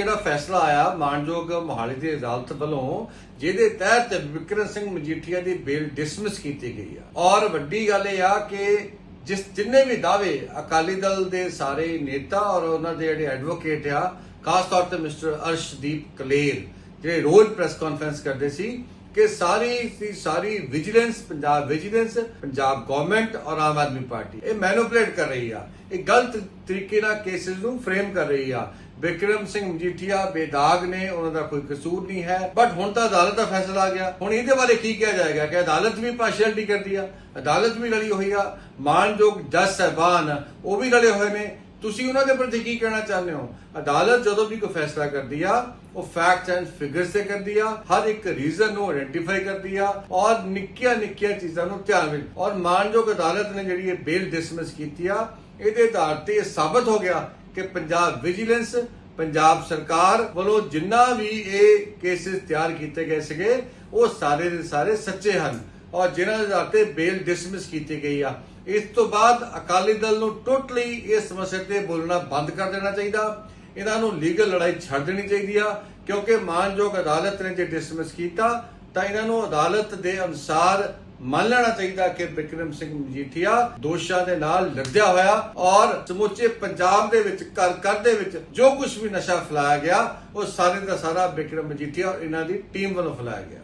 ਜਿਹੜਾ ਫੈਸਲਾ ਆਇਆ, ਮਾਨਯੋਗ ਮੋਹਾਲੀ ਦੀ ਅਦਾਲਤ ਵੱਲੋਂ, ਜਿਹਦੇ ਤਹਿਤ ਵਿਕਰਮ ਸਿੰਘ ਮਜੀਠੀਆ ਦੀ ਬੇਲ ਡਿਸਮਿਸ ਕੀਤੀ ਗਈ ਆ। ਔਰ ਵੱਡੀ ਗੱਲ ਇਹ ਆ ਕਿ ਜਿਸ ਜਿੰਨੇ ਵੀ ਦਾਅਵੇ ਅਕਾਲੀ ਦਲ ਦੇ ਸਾਰੇ ਨੇਤਾ ਔਰ ਉਹਨਾਂ ਦੇ ਜਿਹੜੇ ਐਡਵੋਕੇਟ ਆ, ਖਾਸ ਤੌਰ ਤੇ ਮਿਸਟਰ ਅਰਸ਼ਦੀਪ ਕਲੇਰ, ਜਿਹੜੇ ਰੋਜ਼ ਪ੍ਰੈਸ ਕਾਨਫਰੰਸ ਕਰਦੇ ਸੀ ਕਿ ਸਾਰੀ ਦੀ ਸਾਰੀ vigilance Punjab vigilance Punjab government ਔਰ ਆਮ ਆਦਮੀ ਪਾਰਟੀ। ਇਹ ਮੈਨੂਪਲੇਟ ਕਰ ਰਹੀ ਆ। ਇਹ ਗਲਤ ਤਰੀਕੇ ਨਾਲ ਕੇਸਿਸ ਨੂੰ ਫਰੇਮ ਕਰ ਰਹੀ ਆ। ਵਿਕਰਮ ਸਿੰਘ ਮਜੀਠੀਆ ਬੇਦਾਗ ਨੇ, ਉਹਨਾਂ ਦਾ ਕੋਈ ਕਸੂਰ ਨਹੀਂ ਹੈ। ਬਟ ਹੁਣ ਤਾਂ ਅਦਾਲਤ ਦਾ ਫੈਸਲਾ ਆ ਗਿਆ। ਹੁਣ ਇਹਦੇ ਬਾਰੇ ਕੀ ਕਿਹਾ ਜਾਏਗਾ? ਕਿ ਅਦਾਲਤ ਵੀ ਪਾਰਸ਼ੈਲਿਟੀ ਕਰਦੀ ਆ, ਅਦਾਲਤ ਵੀ ਲੜੀ ਹੋਈ ਆ। ਮਾਨਯੋਗ ਜੱਜ ਸਾਹਿਬਾਨ ਉਹ ਵੀ ਲੜੇ ਹੋਏ ਨੇ। ਤੁਸੀਂ ਉਹਨਾਂ ਦੇ ਪ੍ਰਤੀ ਕੀ ਕਹਿਣਾ ਚਾਹੁੰਦੇ ਹੋ? ਅਦਾਲਤ ਜਦੋਂ ਵੀ ਕੋਈ ਫੈਸਲਾ ਕਰਦੀ ਆ, ਉਹ ਫੈਕਟਸ ਐਂਡ ਫਿਗਰਸ ਤੇ ਕਰਦੀ ਆ, ਹਰ ਇੱਕ ਰੀਜ਼ਨ ਨੂੰ ਆਇਡੈਂਟੀਫਾਈ ਕਰਦੀ ਆ ਔਰ ਨਿੱਕੀਆਂ ਨਿੱਕੀਆਂ ਚੀਜ਼ਾਂ ਨੂੰ ਧਿਆਨ ਵਿੱਚ ਔਰ ਮਾਨਯੋਗ ਅਦਾਲਤ ਨੇ ਜਿਹੜੀ ਇਹ ਬੇਲ ਡਿਸਮਿਸ ਕੀਤੀ ਆ, ਇਹਦੇ ਆਧਾਰ ਤੇ ਇਹ ਸਾਬਤ ਹੋ ਗਿਆ ਕਿ ਪੰਜਾਬ ਵਿਜੀਲੈਂਸ ਪੰਜਾਬ ਸਰਕਾਰ ਵੱਲੋਂ ਜਿੰਨਾ ਵੀ ਇਹ ਕੇਸਿਸ ਤਿਆਰ ਕੀਤੇ ਗਏ ਸੀਗੇ, ਉਹ ਸਾਰੇ ਦੇ ਸਾਰੇ ਸੱਚੇ ਹਨ। ਔਰ ਜਿਨ੍ਹਾਂ ਦੇ ਆਧਾਰ ਤੇ ਬੇਲ ਡਿਸਮਿਸ ਕੀਤੀ ਗਈ ਆ। ਇਸ ਤੋਂ ਬਾਅਦ ਅਕਾਲੀ ਦਲ ਨੂੰ ਟੋਟਲੀ ਇਸ ਮਸਲੇ ਤੇ ਬੋਲਣਾ ਬੰਦ ਕਰ ਦੇਣਾ ਚਾਹੀਦਾ। ਇਹਨਾਂ ਨੂੰ ਲੀਗਲ ਲੜਾਈ ਛੱਡ ਦੇਣੀ ਚਾਹੀਦੀ ਆ। ਕਿਉਂਕਿ ਮਾਨਯੋਗ ਅਦਾਲਤ ਨੇ ਜੇ ਡਿਸਮਿਸ ਕੀਤਾ, ਤਾਂ ਇਹਨਾਂ ਨੂੰ ਅਦਾਲਤ ਦੇ ਅਨੁਸਾਰ ਮੰਨ ਲੈਣਾ ਚਾਹੀਦਾ ਕਿ ਬਿਕਰਮ ਸਿੰਘ ਮਜੀਠੀਆ ਦੋਸ਼ਾਂ ਦੇ ਨਾਲ ਲੱਦਿਆ ਹੋਇਆ ਔਰ ਸਮੁੱਚੇ ਪੰਜਾਬ ਦੇ ਵਿੱਚ, ਘਰ ਘਰ ਦੇ ਵਿੱਚ ਜੋ ਕੁਝ ਵੀ ਨਸ਼ਾ ਫੈਲਾਇਆ ਗਿਆ, ਉਹ ਸਾਰੇ ਦਾ ਸਾਰਾ ਬਿਕਰਮ ਮਜੀਠੀਆ ਔਰ ਇਹਨਾਂ ਦੀ ਟੀਮ ਵੱਲੋਂ ਫੈਲਾਇਆ ਗਿਆ।